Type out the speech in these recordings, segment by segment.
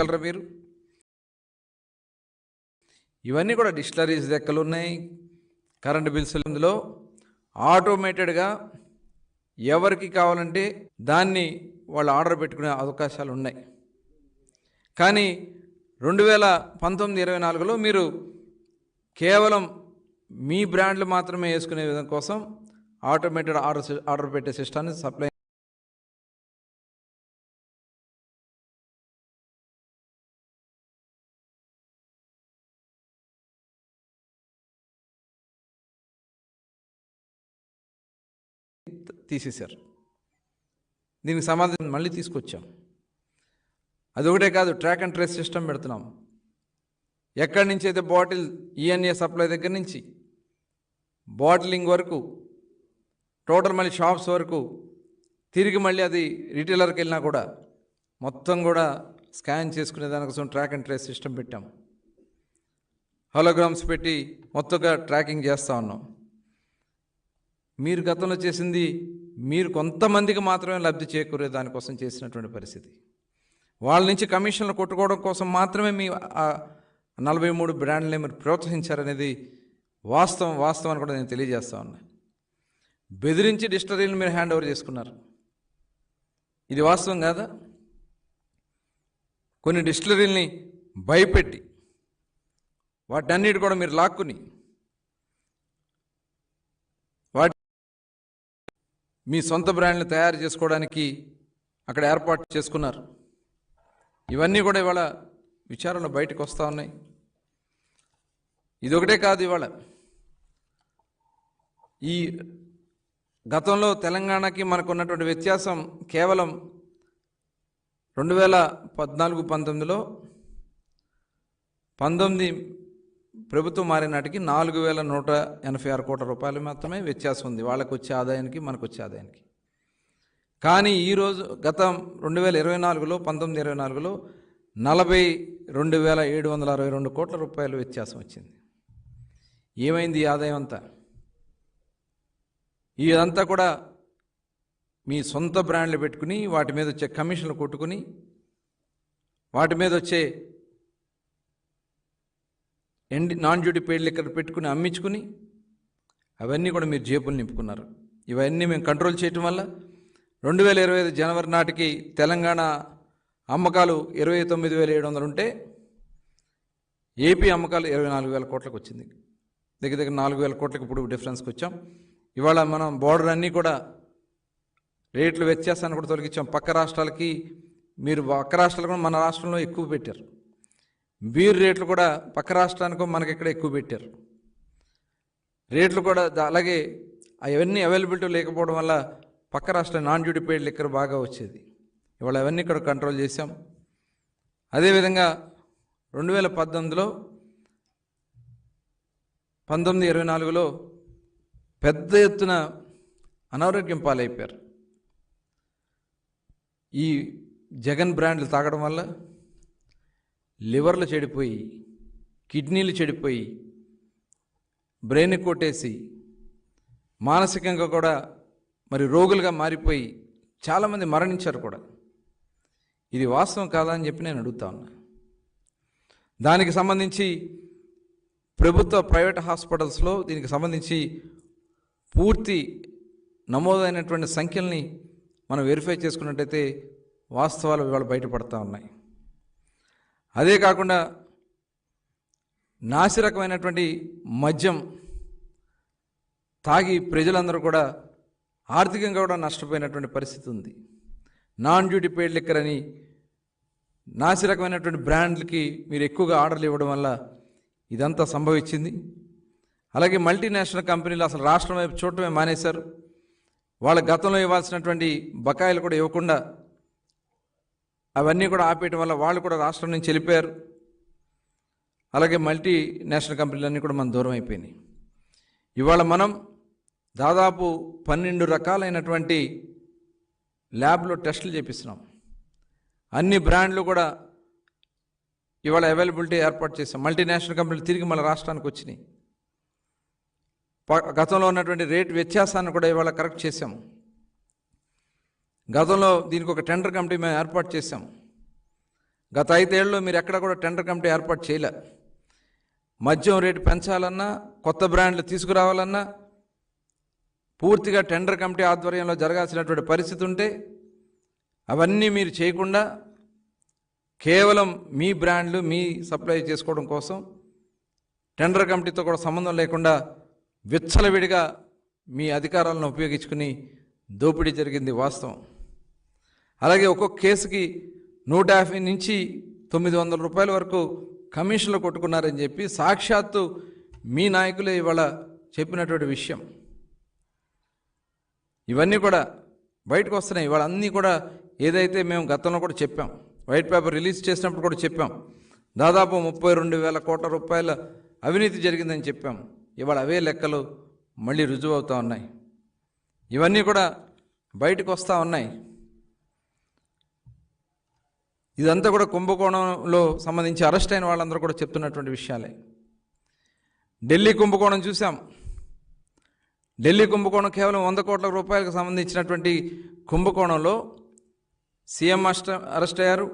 చెప్పగలరా మీరు? ఇవన్నీ కూడా డిస్టలరీస్ లెక్కలు ఉన్నాయి. కరెంటు బిల్స్ ఇందులో ఆటోమేటెడ్గా ఎవరికి కావాలంటే దాన్ని వాళ్ళు ఆర్డర్ పెట్టుకునే అవకాశాలు ఉన్నాయి. కానీ రెండు వేల పంతొమ్మిది ఇరవై నాలుగులో మీరు కేవలం మీ బ్రాండ్లు మాత్రమే వేసుకునే విధం కోసం ఆటోమేటెడ్ ఆర్డర్ ఆర్డర్ పెట్టే సిస్టాన్ని సప్లై తీసేశారు. దీనికి సమాధానం మళ్ళీ తీసుకొచ్చాం. అది కాదు ట్రాక్ అండ్ ట్రేస్ సిస్టమ్ పెడుతున్నాం. ఎక్కడి నుంచి అయితే బాటిల్ ఈఎన్ఏ సప్లై దగ్గర నుంచి బాటిలింగ్ వరకు టోటల్ మళ్ళీ షాప్స్ వరకు తిరిగి మళ్ళీ అది రిటైలర్కి వెళ్ళినా కూడా మొత్తం కూడా స్కాన్ చేసుకునే దానికోసం ట్రాక్ అండ్ ట్రేస్ సిస్టమ్ పెట్టాం. హోలోగ్రామ్స్ పెట్టి మొత్తంగా ట్రాకింగ్ చేస్తూ ఉన్నాం. మీరు గతంలో చేసింది మీరు కొంతమందికి మాత్రమే లబ్ధి చేకూరే దానికోసం చేసినటువంటి పరిస్థితి. వాళ్ళ నుంచి కమిషన్లు కొట్టుకోవడం కోసం మాత్రమే మీ నలభై మూడు బ్రాండ్లని మీరు ప్రోత్సహించారనేది వాస్తవం వాస్తవం అని కూడా నేను తెలియజేస్తా ఉన్నా. బెదిరించి డిస్టరీని మీరు హ్యాండ్ ఓవర్ చేసుకున్నారు. ఇది వాస్తవం కాదా? కొన్ని డిస్టిలరీల్ని భయపెట్టి వాటన్నిటి కూడా మీరు లాక్కుని వాటి మీ సొంత బ్రాండ్ని తయారు చేసుకోవడానికి అక్కడ ఏర్పాటు చేసుకున్నారు. ఇవన్నీ కూడా ఇవాళ విచారణ బయటకు వస్తూ ఉన్నాయి. ఇదొకటే కాదు ఇవాళ. ఈ గతంలో తెలంగాణకి మనకు ఉన్నటువంటి వ్యత్యాసం కేవలం రెండు వేల పద్నాలుగు పంతొమ్మిదిలో పంతొమ్మిది ప్రభుత్వం మారినాటికి నాలుగు వేల నూట ఎనభై ఆరు కోట్ల రూపాయలు మాత్రమే వ్యత్యాసం ఉంది. వాళ్ళకు వచ్చే ఆదాయానికి మనకు వచ్చే ఆదాయానికి. కానీ ఈరోజు గత రెండు వేల ఇరవై నాలుగులో పంతొమ్మిది ఇరవై నాలుగులో నలభై రెండు వేల ఏడు వందల అరవై రెండు కోట్ల రూపాయలు వ్యత్యాసం వచ్చింది. ఏమైంది ఈ ఆదాయం అంతా? ఇదంతా కూడా మీ సొంత బ్రాండ్లు పెట్టుకుని వాటి మీద వచ్చే కమిషన్లు కొట్టుకుని వాటి మీద వచ్చే MD non duty paid liquor పెట్టుకుని అమ్మించుకుని అవన్నీ కూడా మీరు జేబులు నింపుకున్నారు. ఇవన్నీ మేము కంట్రోల్ చేయటం వల్ల రెండు వేల ఇరవై ఐదు జనవరి నాటికి తెలంగాణ అమ్మకాలు ఇరవై తొమ్మిది వేల ఏడు వందలు ఉంటే ఏపీ అమ్మకాలు ఇరవై నాలుగు వేల కోట్లకు వచ్చింది. దగ్గర దగ్గర నాలుగు వేల కోట్లకు ఇప్పుడు డిఫరెన్స్కి వచ్చాం. ఇవాళ మనం బోర్డర్ అన్నీ కూడా రేట్లు వ్యత్యాసాన్ని కూడా తొలగించాం. పక్క రాష్ట్రాలకి మీరు పక్క రాష్ట్రాలు కూడా మన రాష్ట్రంలో ఎక్కువ పెట్టారు. బీర్ రేట్లు కూడా పక్క రాష్ట్రానికో మనకి ఇక్కడ ఎక్కువ పెట్టారు. రేట్లు కూడా అలాగే అవన్నీ అవైలబిలిటీ లేకపోవడం వల్ల పక్క రాష్ట్ర నాన్ డ్యూటీ పేడ్ లిక్కర్ బాగా వచ్చేది. ఇవాళ అవన్నీ ఇక్కడ కంట్రోల్ చేశాం. అదేవిధంగా రెండు వేల పద్దెనిమిదిలో పంతొమ్మిది ఇరవై నాలుగులో పెద్ద ఎత్తున అనారోగ్యం పాలైపోయారు. ఈ జగన్ బ్రాండ్లు తాగడం వల్ల లివర్లు చెడిపోయి కిడ్నీలు చెడిపోయి బ్రెయిన్ కొట్టేసి మానసికంగా కూడా మరి రోగులుగా మారిపోయి చాలామంది మరణించారు కూడా. ఇది వాస్తవం కాదా అని చెప్పి నేను అడుగుతా ఉన్నా. దానికి సంబంధించి ప్రభుత్వ ప్రైవేట్ హాస్పిటల్స్లో దీనికి సంబంధించి పూర్తి నమోదైనటువంటి సంఖ్యల్ని మనం వెరిఫై చేసుకున్నట్టయితే వాస్తవాలు ఇవాళ బయటపడతా ఉన్నాయి. అదే కాకుండా నాసిరకమైనటువంటి మద్యం తాగి ప్రజలందరూ కూడా ఆర్థికంగా కూడా నష్టపోయినటువంటి పరిస్థితి ఉంది. నాన్ డ్యూటీ పేడ్ లిక్కర్ అని నాసిరకమైనటువంటి బ్రాండ్లకి మీరు ఎక్కువగా ఆర్డర్లు ఇవ్వడం వల్ల ఇదంతా సంభవించింది. అలాగే మల్టీనేషనల్ కంపెనీలు అసలు రాష్ట్రం వైపు చూడటమే మానేశారు. వాళ్ళ గతంలో ఇవ్వాల్సినటువంటి బకాయిలు కూడా ఇవ్వకుండా అవన్నీ కూడా ఆపేయటం వల్ల వాళ్ళు కూడా రాష్ట్రం నుంచి వెళ్ళిపోయారు. అలాగే మల్టీ నేషనల్ కంపెనీలన్నీ కూడా మన దూరం అయిపోయినాయి. ఇవాళ మనం దాదాపు పన్నెండు రకాలైనటువంటి ల్యాబ్లో టెస్టులు చేపిస్తున్నాం. అన్ని బ్రాండ్లు కూడా ఇవాళ అవైలబిలిటీ ఏర్పాటు చేసాం మల్టీనేషనల్ కంపెనీలు తిరిగి మన రాష్ట్రానికి వచ్చినాయి. ప- గతంలో ఉన్నటువంటి రేట్ వ్యత్యాసాన్ని కూడా ఇవాళ కరెక్ట్ చేసాము గతంలో దీనికి ఒక టెండర్ కమిటీ మేము ఏర్పాటు చేశాం. గత ఐదేళ్ళలో మీరు ఎక్కడ కూడా టెండర్ కమిటీ ఏర్పాటు చేయలే. మద్యం రేటు పెంచాలన్నా కొత్త బ్రాండ్లు తీసుకురావాలన్నా పూర్తిగా టెండర్ కమిటీ ఆధ్వర్యంలో జరగాల్సినటువంటి పరిస్థితి ఉంటే అవన్నీ మీరు చేయకుండా కేవలం మీ బ్రాండ్లు మీ సప్లై చేసుకోవడం కోసం టెండర్ కమిటీతో కూడా సంబంధం లేకుండా విచ్చలవిడిగా మీ అధికారాలను ఉపయోగించుకుని దోపిడీ జరిగింది వాస్తవం. అలాగే ఒక్కొక్క కేసుకి నూట యాభై నుంచి తొమ్మిది వందల రూపాయల వరకు కమిషన్లు కొట్టుకున్నారని చెప్పి సాక్షాత్తు మీ నాయకులే ఇవాళ చెప్పినటువంటి విషయం. ఇవన్నీ కూడా బయటకు వస్తున్నాయి. ఇవాళ అన్నీ కూడా ఏదైతే మేము గతంలో కూడా చెప్పాం వైట్ పేపర్ రిలీజ్ చేసినప్పుడు కూడా చెప్పాం. దాదాపు ముప్పై రెండు వేల కోట్ల రూపాయల అవినీతి జరిగిందని చెప్పాం. ఇవాళ అవే లెక్కలు మళ్ళీ రుజువు అవుతా ఉన్నాయి. ఇవన్నీ కూడా బయటకు వస్తూ ఉన్నాయి. ఇదంతా కూడా కుంభకోణంలో సంబంధించి అరెస్ట్ అయిన వాళ్ళందరూ కూడా చెప్తున్నటువంటి విషయాలే. ఢిల్లీ కుంభకోణం చూసాం ఢిల్లీ కుంభకోణం కేవలం వంద కోట్ల రూపాయలకు సంబంధించినటువంటి కుంభకోణంలో సీఎం అరెస్ట్ అరెస్ట్ అయ్యారు.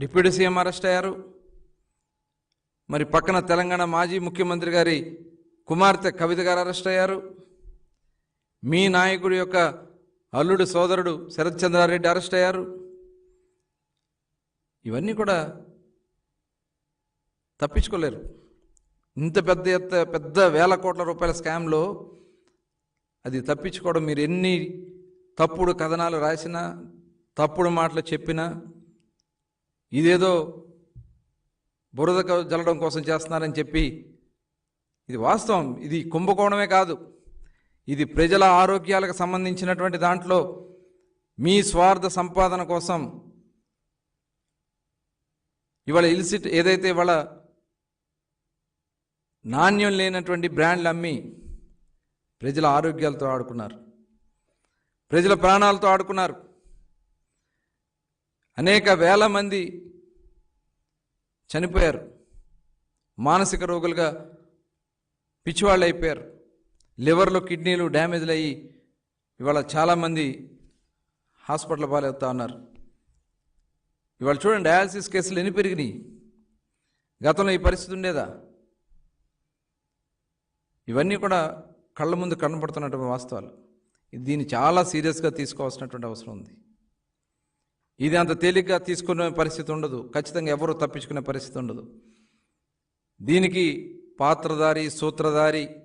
డిప్యూటీ సీఎం అరెస్ట్ అయ్యారు. మరి పక్కన తెలంగాణ మాజీ ముఖ్యమంత్రి గారి కుమార్తె కవిత గారు అరెస్ట్ అయ్యారు. మీ నాయకుడి యొక్క అల్లుడు సోదరుడు శరత్ చంద్రారెడ్డి అరెస్ట్ అయ్యారు. ఇవన్నీ కూడా తప్పించుకోలేరు. ఇంత పెద్ద ఎత్త పెద్ద వేల కోట్ల రూపాయల స్కామ్లో అది తప్పించుకోవడం మీరు ఎన్ని తప్పుడు కథనాలు రాసినా తప్పుడు మాటలు చెప్పినా ఇదేదో బురద జల్లడం కోసం చేస్తున్నారని చెప్పి ఇది వాస్తవం. ఇది కుంభకోణమే కాదు. ఇది ప్రజల ఆరోగ్యాలకు సంబంధించినటువంటి దాంట్లో మీ స్వార్థ సంపాదన కోసం ఇవాళ ఇల్సిట్ ఏదైతే ఇవాళ నాణ్యం లేనటువంటి బ్రాండ్లు అమ్మి ప్రజల ఆరోగ్యాలతో ఆడుకున్నారు ప్రజల ప్రాణాలతో ఆడుకున్నారు. అనేక వేల మంది చనిపోయారు మానసిక రోగులుగా పిచ్చివాళ్ళు అయిపోయారు. లివర్లో కిడ్నీలు డ్యామేజ్లు అయ్యి ఇవాళ చాలామంది హాస్పిటల్ పాలవుతా ఉన్నారు. ఇవాళ చూడండి డయాలసిస్ కేసులు ఎన్ని పెరిగినాయి? గతంలో ఈ పరిస్థితి ఉండేదా? ఇవన్నీ కూడా కళ్ళ ముందు కనబడుతున్నటువంటి వాస్తవాలు. దీన్ని చాలా సీరియస్గా తీసుకోవాల్సినటువంటి అవసరం ఉంది. ఇది అంత తేలిగ్గా తీసుకునే పరిస్థితి ఉండదు. ఖచ్చితంగా ఎవరు తప్పించుకునే పరిస్థితి ఉండదు. దీనికి పాత్రధారి సూత్రధారి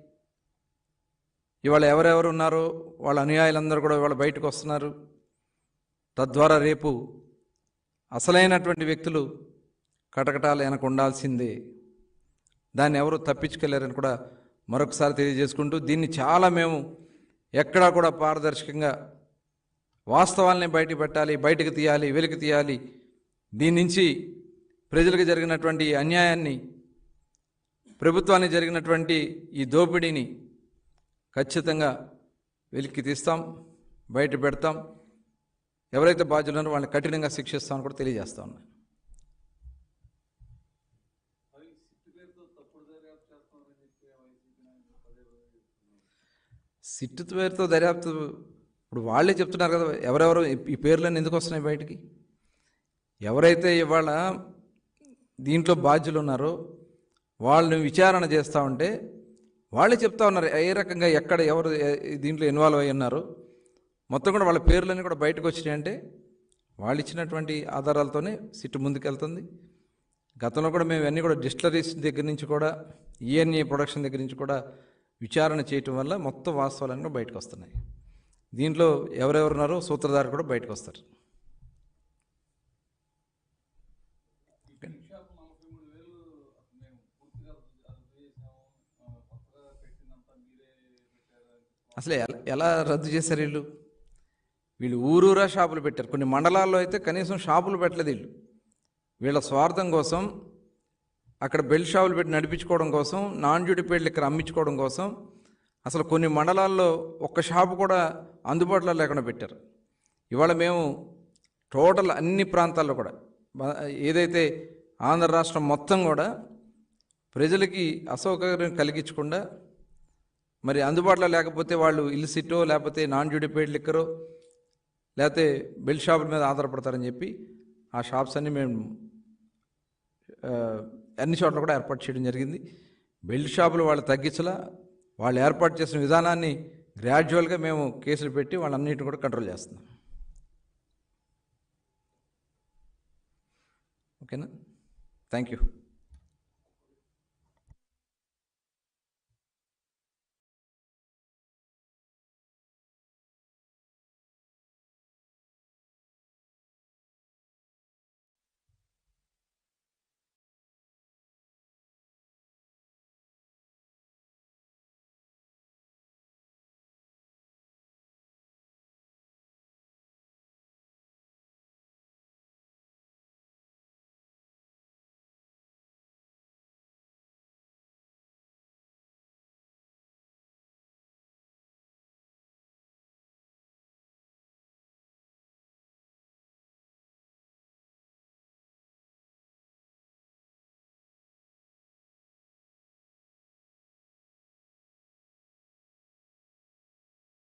ఇవాళ ఎవరెవరు ఉన్నారో? వాళ్ళ అనుయాయులందరూ కూడా ఇవాళ బయటకు వస్తున్నారు. తద్వారా రేపు అసలైనటువంటి వ్యక్తులు కటకటాలు వెనక ఉండాల్సిందే. దాన్ని ఎవరు తప్పించుకెళ్ళారని కూడా మరొకసారి తెలియజేసుకుంటూ దీన్ని చాలా మేము ఎక్కడా కూడా పారదర్శకంగా వాస్తవాల్ని బయట పెట్టాలి బయటకు తీయాలి వెలికి తీయాలి. దీని నుంచి ప్రజలకు జరిగినటువంటి ఈ అన్యాయాన్ని ప్రభుత్వానికి జరిగినటువంటి ఈ దోపిడీని ఖచ్చితంగా వెలికి తీస్తాం బయట పెడతాం. ఎవరైతే బాధ్యులు ఉన్నారో వాళ్ళని కఠినంగా శిక్షిస్తామని కూడా తెలియజేస్తా ఉన్నా. సిట్టు పేరుతో దర్యాప్తు ఇప్పుడు వాళ్ళే చెప్తున్నారు కదా ఎవరెవరు ఈ పేర్లన్నీ ఎందుకు వస్తున్నాయి బయటికి? ఎవరైతే ఇవాళ దీంట్లో బాధ్యులు ఉన్నారో వాళ్ళని విచారణ చేస్తూ ఉంటే వాళ్ళే చెప్తా ఉన్నారు ఏ రకంగా ఎక్కడ ఎవరు దీంట్లో ఇన్వాల్వ్ అయి ఉన్నారు. మొత్తం కూడా వాళ్ళ పేర్లన్నీ కూడా బయటకు వచ్చినాయంటే వాళ్ళు ఇచ్చినటువంటి ఆధారాలతోనే సిట్టు ముందుకెళ్తుంది. గతంలో కూడా మేము అన్నీ కూడా డిస్టిలరీస్ దగ్గర నుంచి కూడా ఈఎన్ఏ ప్రొడక్షన్ దగ్గర నుంచి కూడా విచారణ చేయటం వల్ల మొత్తం వాస్తవాలన్నీ కూడా బయటకు వస్తున్నాయి. దీంట్లో ఎవరెవరు ఉన్నారో సూత్రధారు కూడా బయటకు వస్తారు. అసలు ఎలా ఎలా రద్దు చేశారు వీళ్ళు? వీళ్ళు ఊరూరా షాపులు పెట్టారు. కొన్ని మండలాల్లో అయితే కనీసం షాపులు పెట్టలేదు వీళ్ళు. వీళ్ళ స్వార్థం కోసం అక్కడ బెల్ షాపులు పెట్టి నడిపించుకోవడం కోసం నాన్ డ్యూటీ ఇక్కడ అమ్మించుకోవడం కోసం అసలు కొన్ని మండలాల్లో ఒక్క షాపు కూడా అందుబాటులో లేకుండా పెట్టారు. ఇవాళ మేము టోటల్ అన్ని ప్రాంతాల్లో కూడా ఏదైతే ఆంధ్ర రాష్ట్రం మొత్తం కూడా ప్రజలకి అసౌకర్యం కలిగించకుండా మరి అందుబాటులో లేకపోతే వాళ్ళు ఇల్సిటో లేకపోతే నాన్ డ్యూటీ లిక్కరో లేకపోతే బెల్ట్ షాపుల మీద ఆధారపడతారని చెప్పి ఆ షాప్స్ అన్నీ మేము అన్ని చోట్ల కూడా ఏర్పాటు చేయడం జరిగింది. బెల్ట్ షాపులు వాళ్ళు తగ్గించలా వాళ్ళు ఏర్పాటు చేసిన విధానాన్ని గ్రాడ్యువల్గా మేము కేసులు పెట్టి వాళ్ళన్నిటిని కూడా కంట్రోల్ చేస్తున్నాం. ఓకేనా? Thank you